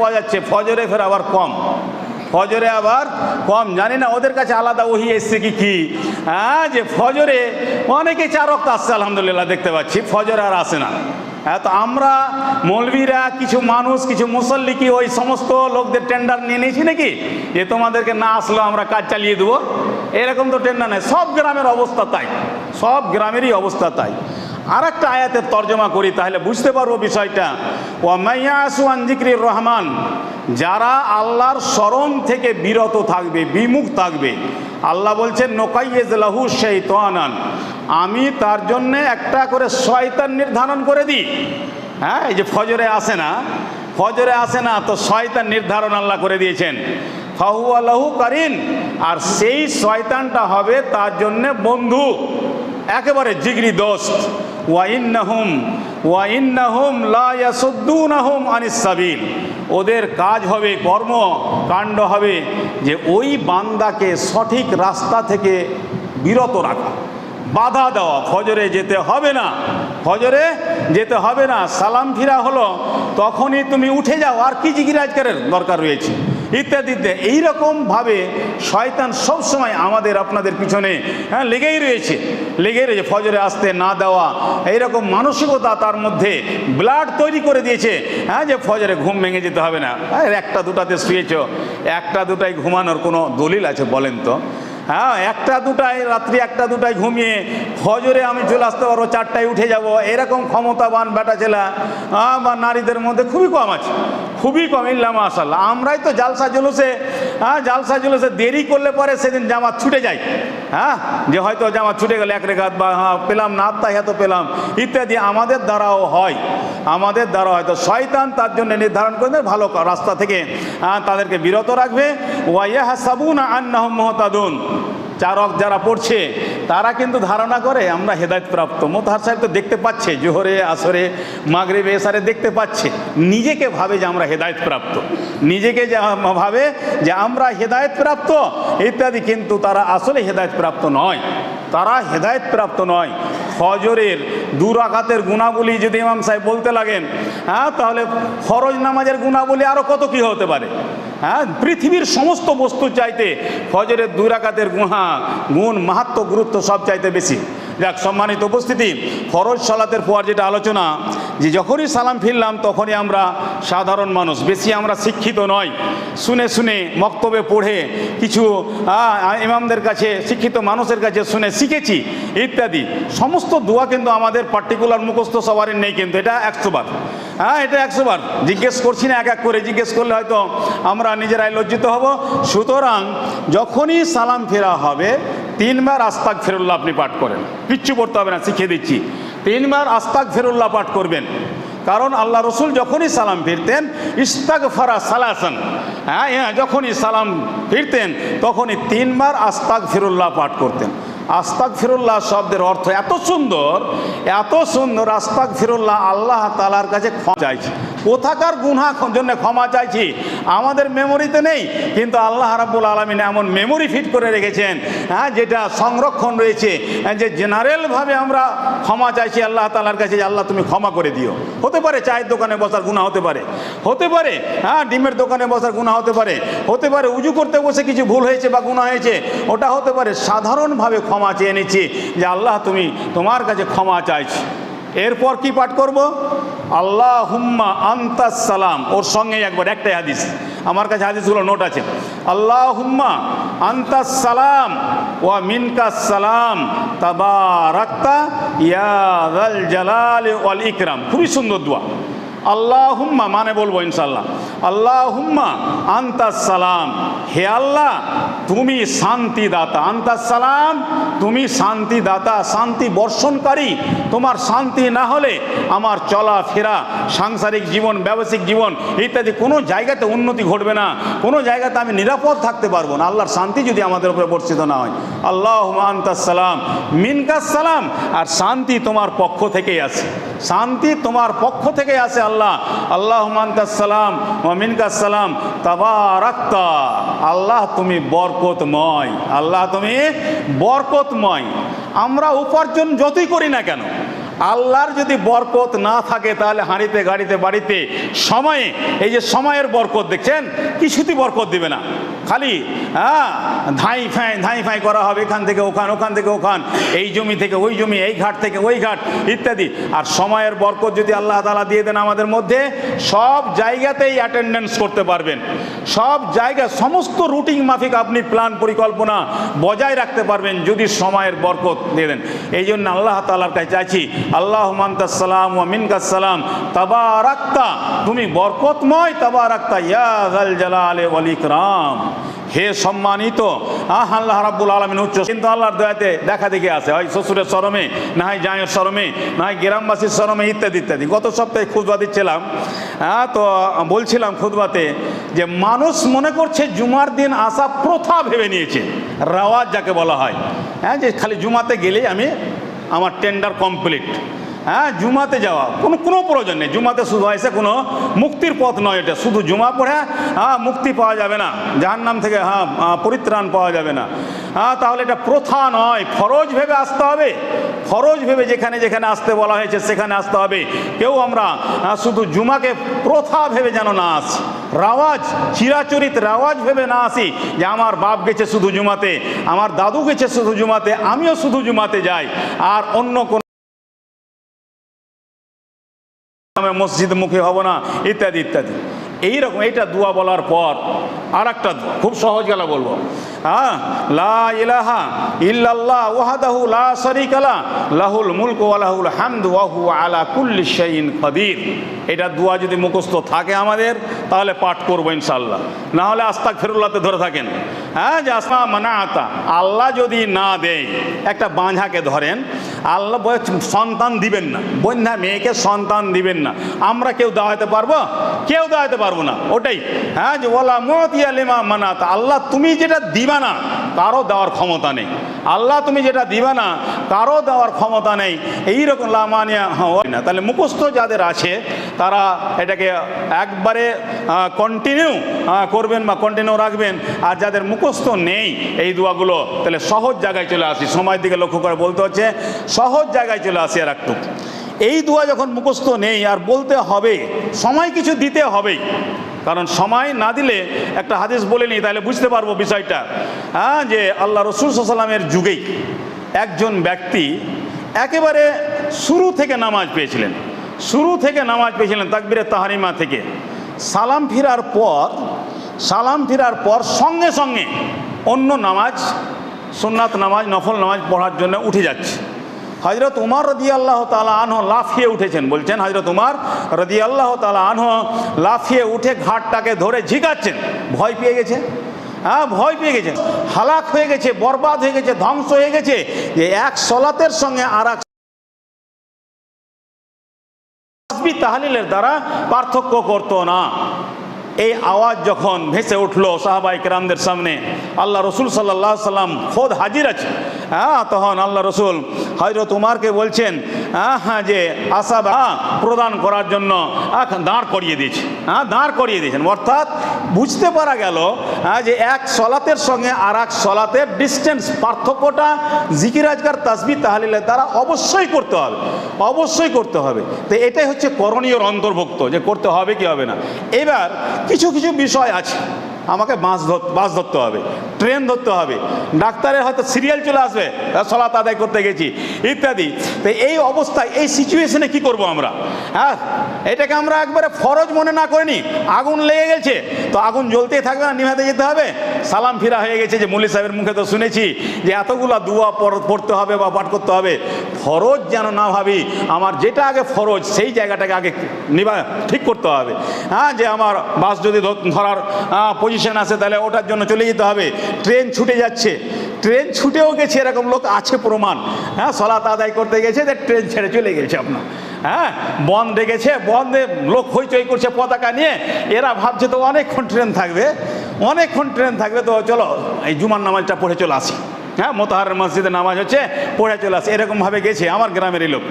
পাওয়া যাচ্ছে, ফজরে ফের আবার কম। ফজরে আবার কম। জানি না ওদের কাছে আলাদা ওহি এসছে কি কি। হ্যাঁ যে ফজরে অনেকে চার রক্ত আসছে, আলহামদুলিল্লাহ, দেখতে পাচ্ছি। ফজরে আর আসে না। হ্যাঁ তো আমরা মৌলবীরা, কিছু মানুষ, কিছু মুসল্লি কি ওই সমস্ত লোকদের টেন্ডার নিয়ে নিয়েছি নাকি? যে তোমাদেরকে না আসলেও আমরা কাজ চালিয়ে দেবো। এরকম তো টেন্ডার নেই। সব গ্রামের অবস্থা তাই। সব গ্রামেরই অবস্থা তাই। আর একটা আয়াতের তর্জমা করি, তাহলে বুঝতে পারব বিষয়টা। ওয়ামাইয়াসুয়ান জিক্রির রহমান, যারা আল্লাহর স্মরণ থেকে বিরত থাকবে, বিমুখ থাকবে। আল্লাহ বলছেন, নোকাইয়েজ লাহু সেই শৈতানান আমি তার জন্য একটা করে শয়তান নির্ধারণ করে দিই। হ্যাঁ এই যে ফজরে আসে না, ফজরে আসে না, তো শয়তান নির্ধারণ আল্লাহ করে দিয়েছেন। ফাহু আল্লাহু কারিন, আর সেই শয়তানটা হবে তার জন্য বন্ধু, একেবারে জিগরি দোস্ত। ওদের কাজ হবে কর্ম, কাণ্ড হবে যে ওই বান্দাকে সঠিক রাস্তা থেকে বিরত রাখা, বাধা দেওয়া। ফজরে যেতে হবে না, ফজরে যেতে হবে না, সালাম ফিরা হলো, তখনই তুমি উঠে যাও। আর কি জিগিরাজকারের দরকার রয়েছে? ইত্যাদিতে এইরকমভাবে শয়তান সবসময় আমাদের, আপনাদের পিছনে হ্যাঁ লেগেই রয়েছে। লেগেই রয়েছে, ফজরে আসতে না দেওয়া। এইরকম মানসিকতা তার মধ্যে ব্লাড তৈরি করে দিয়েছে হ্যাঁ যে ফজরে ঘুম ভেঙে যেতে হবে না। একটা দুটাতে শুয়েছ, একটা দুটাই ঘুমানোর কোনো দলিল আছে বলেন তো? হ্যাঁ একটা দুটায়, রাত্রি একটা দুটায় ঘুমিয়ে ফজরে আমি চলে আসতে পারব, চারটায় উঠে যাব। এরকম ক্ষমতাবান বেটা ছেলা বা নারীদের মধ্যে খুবই কম আছে, খুবই কম, ইল্লা মাশাল্লাহ আমরাই তো জালসা জুলুসে হ্যাঁ জালসা জুলুসে দেরি করলে পরে সেদিন জামাত ছুটে যায় হ্যাঁ যে হয়তো জামাত ছুটে গেলে, এক রেখাত বা হ্যাঁ পেলাম না তাই হয়তো পেলাম, ইত্যাদি। আমাদের দ্বারাও হয়, আমাদের দ্বারা হয়তো শয়তান তার জন্য নির্ধারণ করে দেয়, ভালো রাস্তা থেকে তাদেরকে বিরত রাখবে। ওয়াইয়া সাবুন আন্নাহম মহতাদুন। চারক যারা পড়ছে, তারা কিন্তু ধারণা করে, আমরা হেদায়তপ্রাপ্ত। মোতাহার সাহেব তো দেখতে পাচ্ছে, জোহরে, আসরে মাগরে এসারে দেখতে পাচ্ছে। নিজেকে ভাবে যে আমরা হেদায়ত প্রাপ্ত নিজেকে যে ভাবে যে আমরা হেদায়ত প্রাপ্ত ইত্যাদি, কিন্তু তারা আসলে হেদায়ত প্রাপ্ত নয়। তারা হেদায়তপ্রাপ্ত নয়। ফজরের দু গুণাবলী যদি ইমাম সাহেব বলতে লাগেন হ্যাঁ তাহলে ফরজ নামাজের গুণাবলী আরও কত কী হতে পারে? হ্যাঁ পৃথিবীর সমস্ত বস্তু চাইতে ফজরের দুরাকাতের গুহা গুণ, মাহাত্ম, গুরুত্ব সব চাইতে বেশি। যাক, সম্মানিত উপস্থিতি, ফরজ সালাতের পর যেটা আলোচনা, যে যখনই সালাম ফিরলাম তখনই আমরা সাধারণ মানুষ, বেশি আমরা শিক্ষিত নয় শুনে শুনে মক্তবে পড়ে কিছু ইমামদের কাছে, শিক্ষিত মানুষের কাছে শুনে শিখেছি, ইত্যাদি। সমস্ত দোয়া কিন্তু আমাদের পার্টিকুলার মুখস্থ সবারই নেই কিন্তু, এটা একশো বার। হ্যাঁ এটা একশো বার। জিজ্ঞেস করছি না, এক এক করে জিজ্ঞেস করলে হয়তো আমরা নিজেরাই লজ্জিত হব। সুতরাং যখনই সালাম ফেরা হবে তিনবার আস্তাক ফেরুল্লাহ আপনি পাঠ করেন। কিচ্ছু পড়তে হবে না, শিখিয়ে দিচ্ছি। তিনবার আস্তাক ফেরুল্লাহ পাঠ করবেন। কারণ আল্লাহ রসুল যখনই সালাম ফিরতেন ইস্তাক ফারা সালাসান। হ্যাঁ হ্যাঁ যখনই সালাম ফিরতেন, তখনই তিনবার আস্তাক ফিরুল্লাহ পাঠ করতেন। আস্তাক ফিরুল্লাহ শব্দের অর্থ এত সুন্দর এত সুন্দর আস্তাক ফিরুল্লাহ আল্লাহ তালার কাছে চাইছি। কোথাকার গুনহা জন্য ক্ষমা চাইছি? আমাদের মেমোরিতে নেই কিন্তু আল্লাহ রাব্বুল আলমিন এমন মেমোরি ফিট করে রেখেছেন হ্যাঁ যেটা সংরক্ষণ রয়েছে হ্যাঁ, যে জেনারেলভাবে আমরা ক্ষমা চাইছি আল্লাহ তালার কাছে যে আল্লাহ তুমি ক্ষমা করে দিও। হতে পারে চায়ের দোকানে বসার গুণা হতে পারে হতে পারে হ্যাঁ ডিমের দোকানে বসার গুণা হতে পারে হতে পারে উজু করতে বসে কিছু ভুল হয়েছে বা গুণা হয়েছে ওটা হতে পারে সাধারণভাবে ক্ষমা চেয়ে নিচ্ছি যে আল্লাহ তুমি তোমার কাছে ক্ষমা চাইছি। এরপর কি পাঠ করব? আল্লাহ হুম্মা আন্তাস সালাম। ওর সঙ্গে একবার, একটাই হাদিস। আমার কাছে হাদিসগুলো নোট আছে। আল্লাহ হুম্মা আন্তাস সালাম ওয়া মিনকাস সালাম। তাবা রাক্তা ইয়াদ জালাল ওয়াল ইকরাম। খুবই সুন্দর দোয়া। আল্লাহ হুম্মা মানে বলব ইনশাল্লাহ আল্লাহ হুম্মা আন্তাস সালাম। হে আল্লাহ, তুমি শান্তি দাতা আন্তাস সালাম, তুমি শান্তি দাতা শান্তি বর্ষণকারী। তোমার শান্তি না হলে আমার চলা ফেরা সাংসারিক জীবন, ব্যবসায়িক জীবন ইত্যাদি কোনো জায়গাতে উন্নতি ঘটবে না। কোনো জায়গাতে আমি নিরাপদ থাকতে পারব না। আল্লাহর শান্তি যদি আমাদের উপরে বর্ষিত না হয়। আল্লাহ আন্তাস সালাম। মিনকাস সালাম। আর শান্তি তোমার পক্ষ থেকেই আসে শান্তি তোমার পক্ষ থেকে আসে আল্লাহ আল্লাহ সালাম মমিনকা সালাম, তাবারাক্তা। আল্লাহ তুমি বরকতময়, আল্লাহ তুমি বরকতময়। আমরা উপার্জন যতই করি না কেন আল্লাহর যদি বরকত না থাকে, তাহলে হাঁড়িতে, গাড়িতে, বাড়িতে সময়ে, এই যে সময়ের বরকত, দেখছেন? কিছুতেই বরকত দিবে না। খালি হ্যাঁ ধাঁই ফাঁই ধাঁই ফাঁই করা হবে, এখান থেকে ওখান ওখান থেকে ওখান, এই জমি থেকে ওই জমি, এই ঘাট থেকে ওই ঘাট, ইত্যাদি। আর সময়ের বরকত যদি আল্লাহ তালা দিয়ে দেন আমাদের মধ্যে, সব জায়গাতেই অ্যাটেন্ডেন্স করতে পারবেন। সব জায়গা, সমস্ত রুটিন মাফিক আপনি প্ল্যান পরিকল্পনা বজায় রাখতে পারবেন যদি সময়ের বরকত দিয়ে দেন। এই জন্য আল্লাহ তালার কাছে চাইছি তুমি বরকতময় হে সম্মানিত দেখা শ্বশুরের না হয় না হয় গ্রামবাসীর ইত্যাদি ইত্যাদি। গত সপ্তাহে খুদবা দিচ্ছিলাম। হ্যাঁ তো বলছিলাম খুদবাতে যে মানুষ মনে করছে জুমার দিন আসা প্রথা ভেবে নিয়েছে। রাওয়াজ যাকে বলা হয়। হ্যাঁ যে খালি জুমাতে গেলেই আমি আমার টেন্ডার কমপ্লিট হ্যাঁ জুমাতে যাওয়া, কোনো কোনো প্রয়োজন নেই। জুমাতে শুধু এসে কোনো মুক্তির পথ নয় এটা, শুধু জুমা পড়ে হ্যাঁ মুক্তি পাওয়া যাবে না। যার নাম থেকে হ্যাঁ পরিত্রাণ পাওয়া যাবে না। হ্যাঁ তাহলে এটা প্রথা নয়, ফরজ ভেবে আসতে হবে। ফরজ ভেবে যেখানে যেখানে আসতে বলা হয়েছে সেখানে আসতে হবে। কেউ আমরা শুধু জুমাকে প্রথা ভেবে যেন না আসি। রাওয়াজ, চিরাচরিত রাওয়াজ ভেবে না আসি যে আমার বাপ গেছে শুধু জুমাতে, আমার দাদু গেছে শুধু জুমাতে, আমিও শুধু জুমাতে যাই। আর অন্য কোনো মসজিদ মুখী হব না, ইত্যাদি ইত্যাদি। এইরকম, এইটা দুয়া বলার পর আর একটা খুব সহজ গেলা বলব। হ্যাঁ লা ইলাহা লা লাহুল ওয়া লাহুল আলা এটা দোয়া যদি মুখস্থ থাকে আমাদের তাহলে পাঠ করব ইনশাল্লাহ না হলে আস্তাক ফেরুল্লাতে ধরে থাকেন। হ্যাঁ যে আসমা মানা আতা আল্লাহ যদি না দেয়, একটা বাঁঝাকে ধরেন, আল্লাহ সন্তান দিবেন না। বন্যা, মেয়েকে সন্তান দিবেন না। আমরা কেউ দাওয়াতে পারব? কেউ দাওয়াতে পারব না। ওটাই। হ্যাঁ যে ওলা মতিয়া লিমা মানাত। আল্লাহ তুমি যেটা দিবা না কারও দেওয়ার ক্ষমতা নেই। আল্লাহ তুমি যেটা দিবা না কারও দেওয়ার ক্ষমতা নেই। এইরকম লামানিয়া হয় না। তাহলে মুখস্থ যাদের আছে, তারা এটাকে একবারে কন্টিনিউ করবেন বা কন্টিনিউ রাখবেন। আর যাদের মুখস্থ নেই এই দোয়াগুলো। তাহলে সহজ জায়গায় চলে আসি। সময়ের দিকে লক্ষ্য করে বলতে হচ্ছে, সহজ জায়গায় চলে আসি আর একটু এই দোয়া যখন মুখস্থ নেই, আর বলতে হবে, সময় কিছু দিতে হবেই কারণ সময় না দিলে একটা হাদিস বলে নিই, তাহলে বুঝতে পারব বিষয়টা। হ্যাঁ যে আল্লাহ রসুল সাল্লামের যুগেই একজন ব্যক্তি একেবারে শুরু থেকে নামাজ পেয়েছিলেন। শুরু থেকে নামাজ পেয়েছিলেন তাকবিরে তাহারিমা থেকে। সালাম ফিরার পর সালাম ফিরার পর সঙ্গে সঙ্গে অন্য নামাজ, সুন্নাত নামাজ, নফল নামাজ পড়ার জন্য উঠে যাচ্ছে। হজরত উমার রদি আল্লাহ তালা আনহ লাফিয়ে উঠেছেন, বলছেন হজরত উমার রদি আল্লাহ তালা আনহ লাফিয়ে উঠে ঘাটটাকে ধরে ঝিকাচ্ছেন। ভয় পেয়ে গেছে? হ্যাঁ ভয় পেয়ে গেছেন হালাক হয়ে গেছে, বরবাদ হয়ে গেছে, ধ্বংস হয়ে গেছে। যে এক সলাতের সঙ্গে আর তাসবিহ দ্বারা পার্থক্য করতো না। এই আওয়াজ যখন ভেসে উঠল সাহাবাই কেরামদের সামনে, আল্লাহ রসুল সাল্লাহ সাল্লাম খোদ হাজির আছে। হ্যাঁ তখন আল্লাহ রসুল হজরত উমারকে বলছেন হ্যাঁ যে আসাবা প্রদান করার জন্য দাঁড় করিয়ে দিয়েছে। হ্যাঁ দাঁড় করিয়ে দিয়েছেন। অর্থাৎ বুঝতে পারা গেল যে এক সলাতের সঙ্গে আর এক সলাতের ডিস্টেন্স পার্থক্যটা জিকিরাজগার তাসবি তাহলিলের দ্বারা অবশ্যই করতে হবে, অবশ্যই করতে হবে। তো এটাই হচ্ছে করণীয় অন্তর্ভুক্ত, যে করতে হবে কি হবে না। এবার কিছু কিছু বিষয় আছে, আমাকে বাস ধর বাস ধরতে হবে। ট্রেন ধরতে হবে। ডাক্তারের হয়তো সিরিয়াল চলে আসবে সলাত আদায় করতে গেছি, ইত্যাদি। তো এই অবস্থায়, এই সিচুয়েশনে কি করব আমরা? হ্যাঁ এটাকে আমরা একবারে ফরজ মনে না করিনি, আগুন লেগে গেছে। তো আগুন জ্বলতেই থাকবে না, নিভাতে যেতে হবে। সালাম ফিরা হয়ে গেছে যে মল্লি সাহেবের মুখে তো শুনেছি যে এতগুলা দুয়া পড়- পড়তে হবে বা পাঠ করতে হবে। ফরজ যেন না ভাবি, আমার যেটা আগে ফরজ, সেই জায়গাটাকে আগে নিবা ঠিক করতে হবে। হ্যাঁ যে আমার বাস যদি ধর- ধরার পজিশন আসে তাহলে ওটার জন্য চলে যেতে হবে। ট্রেন ছুটে যাচ্ছে। ট্রেন ছুটেও গেছে, এরকম লোক আছে প্রমাণ। হ্যাঁ সলাত আদায় করতে গেছে যে ট্রেন ছেড়ে চলে গেছে আপনার। হ্যাঁ বন্ধ রেখেছে বন্ধে লোক হইচই করছে পতাকা নিয়ে। এরা ভাবছে তো অনেকক্ষণ ট্রেন থাকবে, অনেকক্ষণ ট্রেন থাকবে, তো চলো, এই জুমার নামাজটা পড়ে চলে আসি। হ্যাঁ মোতাহারের মসজিদে নামাজ হচ্ছে, পড়ে চলে আসে। এরকমভাবে গেছে আমার গ্রামেরই লোক।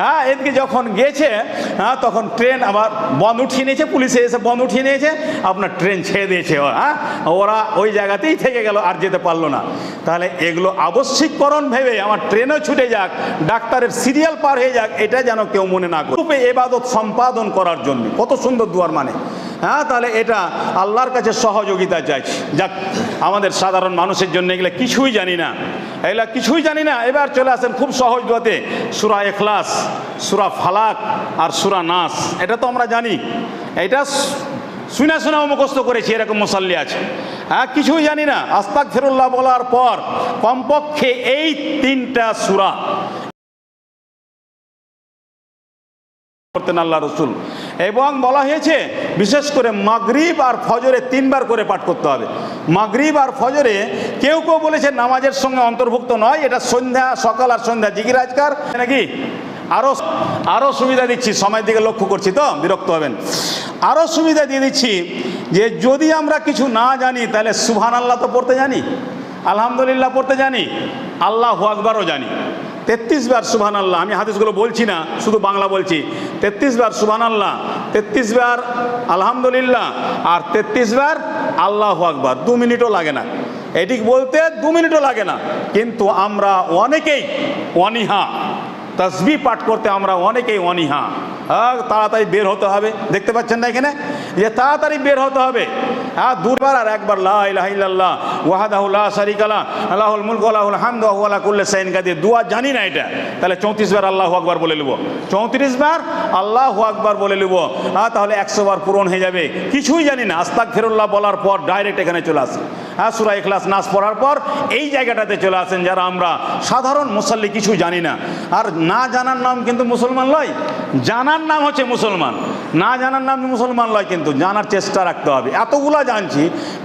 হ্যাঁ এদিকে যখন গেছে হ্যাঁ তখন ট্রেন আবার বন্ধ উঠিয়ে নিয়েছে, পুলিশে এসে বন্ধ উঠিয়ে নিয়েছে, আপনার ট্রেন ছেড়ে দিয়েছে হ্যাঁ ওরা ওই জায়গাতেই থেকে গেল, আর যেতে পারল না। তাহলে এগুলো আবশ্যিককরণ ভেবে আমার ট্রেনও ছুটে যাক, ডাক্তারের সিরিয়াল পার হয়ে যাক, এটা যেন কেউ মনে না করে। এবাদত সম্পাদন করার জন্য, কত সুন্দর দুয়ার মানে। হ্যাঁ তাহলে এটা আল্লাহর কাছে সহযোগিতা চাইছি যাক, আমাদের সাধারণ মানুষের জন্য এগুলো কিছুই জানি না। এগুলা কিছুই জানি না। এবার চলে আসেন খুব সহজ দোয়াতে সুরা এখলাস, সুরা ফালাক আর সুরা নাস। এটা তো আমরা জানি। এটা শুনে শুনেও মুখস্থ করেছি, এরকম মুসাল্লি আছে। হ্যাঁ কিছুই জানি না। আস্তাক ফেরুল্লাহ বলার পর কমপক্ষে এই তিনটা সুরা করতেন আল্লাহ রসুল। এবং বলা হয়েছে, বিশেষ করে মাগরিব আর ফজরে তিনবার করে পাঠ করতে হবে। মাগরিব আর ফজরে কেউ কেউ বলেছে নামাজের সঙ্গে অন্তর্ভুক্ত নয়, এটা সন্ধ্যা, সকাল আর সন্ধ্যা। জিগিরাজকার নাকি? আরও আরও সুবিধা দিচ্ছি, সময়ের দিকে লক্ষ্য করছি তো, বিরক্ত হবেন। আরও সুবিধা দিয়ে দিচ্ছি যে যদি আমরা কিছু না জানি, তাহলে সুবহান আল্লাহ তো পড়তে জানি, আলহামদুলিল্লাহ পড়তে জানি, আল্লাহ আকবারও জানি। তেত্রিশ বার সুবহান আল্লাহ আমি হাদিসগুলো বলছি না, শুধু বাংলা বলছি। তেত্রিশ বার সুবহান আল্লাহ তেত্রিশ বার আলহামদুলিল্লাহ, আর তেত্রিশ বার আল্লাহ আকবার, দু মিনিটও লাগে না। এটি বলতে দু মিনিটও লাগে না। কিন্তু আমরা অনেকেই অনীহা তসবি পাঠ করতে আমরা অনেকেই অনীহা। হ্যাঁ তাড়াতাড়ি বের হতে হবে। দেখতে পাচ্ছেন না এখানে? যে তাড়াতাড়ি বের হতে হবে। হ্যাঁ দুবার আর একবার, লা ইলাহা ইল্লাল্লাহ, ওয়াহাদাহু লা শারিকালা আল্লাহুল মুলকু আল্লাহুল হামদু আলা কুল্লি শাইইন কাদির। দুয়া জানি না এটা। তাহলে চৌত্রিশ বার আল্লাহু আকবার বলে নেব। চৌত্রিশ বার আল্লাহু আকবার বলে নেব। হ্যাঁ তাহলে একশো বার পূরণ হয়ে যাবে। কিছুই জানি না। আস্তাক ফেরুল্লাহ বলার পর ডাইরেক্ট এখানে চলে আসে। হ্যাঁ সুরা ইখলাস নাচ পড়ার পর এই জায়গাটাতে চলে আসেন যারা আমরা সাধারণ মুসল্লি কিছু জানি না। আর না জানার নাম কিন্তু মুসলমান লয়? জানার নাম হচ্ছে মুসলমান। না জানার নাম মুসলমান লয় কিন্তু জানার চেষ্টা রাখতে হবে। এতগুলা জানছি,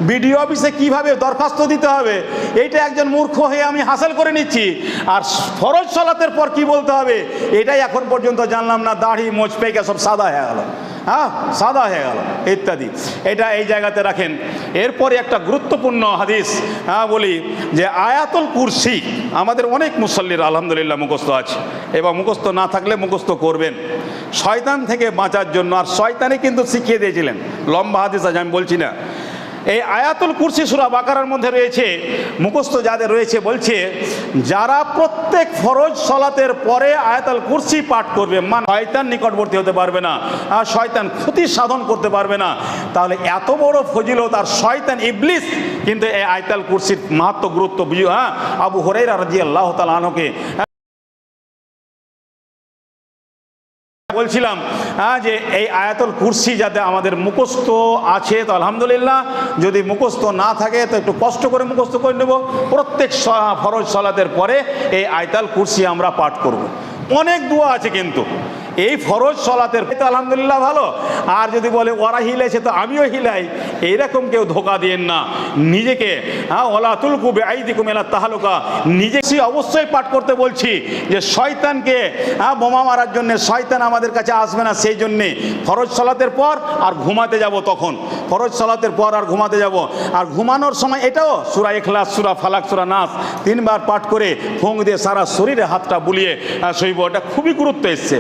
বিডিও অফিসে কীভাবে দরখাস্ত দিতে হবে, এইটা একজন মূর্খ হয়ে আমি হাসিল করে নিচ্ছি। আর ফরজ সলাতের পর কি বলতে হবে, এটাই এখন পর্যন্ত জানলাম না, দাড়ি, মোচ পেকে সব সাদা হয়ে গেল। হ্যাঁ সাদা হয়ে গেল, ইত্যাদি। এটা এই জায়গাতে রাখেন। এরপরে একটা গুরুত্বপূর্ণ হাদিস হ্যাঁ বলি যে আয়াতুল কুরসি, আমাদের অনেক মুসল্লির আলহামদুলিল্লাহ মুখস্থ আছে। এবং মুখস্থ না থাকলে মুখস্থ করবেন। শয়তান থেকে বাঁচার জন্য, আর শয়তানে কিন্তু শিখিয়ে দিয়েছিলেন। লম্বা হাদিস আছে আমি বলছি না। এই আয়াতুল কুরসি সুরা বাকারার মধ্যে রয়েছে, মুখস্থ যাদের রয়েছে বলছে, যারা প্রত্যেক ফরজ সলাতের পরে আয়াতুল কুরসি পাঠ করবে, মান শয়তান নিকটবর্তী হতে পারবে না, আর শয়তান ক্ষতি সাধন করতে পারবে না, তাহলে এত বড় ফজিলত আর শয়তান ইবলিস কিন্তু এই আয়তাল কুরসির মাহাত্ম গুরুত্ব বুঝি হ্যাঁ? আবু হরাইরা রাজি আল্লাহ তালকে বলছিলাম হ্যাঁ যে এই আয়াতুল কুরসি যাতে আমাদের মুখস্ত আছে, তো আলহামদুলিল্লাহ। যদি মুখস্ত না থাকে, তো একটু কষ্ট করে মুখস্ত করে নেব। প্রত্যেক ফরজ সলাতের পরে এই আয়তাল কুরসি আমরা পাঠ করব। অনেক দোয়া আছে কিন্তু। এই ফরজ সলাতের তো আলহামদুলিল্লাহ ভালো। আর যদি বলে, ওরা হিলাইছে তো আমিও হিলাই। এইরকম কেউ ধোকা দিয়েন না। নিজেকে হ্যাঁ ওলা তুলকুবে আইদি মেলা তাহালুকা। নিজে অবশ্যই পাঠ করতে বলছি যে, শয়তানকে হ্যাঁ বোমা মারার জন্যে শয়তান আমাদের কাছে আসবে না, সেই জন্যে ফরজ সলাতের পর আর ঘুমাতে যাব তখন। ফরজ সলাতের পর আর ঘুমাতে যাব। আর ঘুমানোর সময় এটাও সুরা এখলাস সুরা ফালাক, সুরা নাস তিনবার পাঠ করে ফোং দিয়ে সারা শরীরে হাতটা বুলিয়ে শৈব এটা খুবই গুরুত্ব এসছে।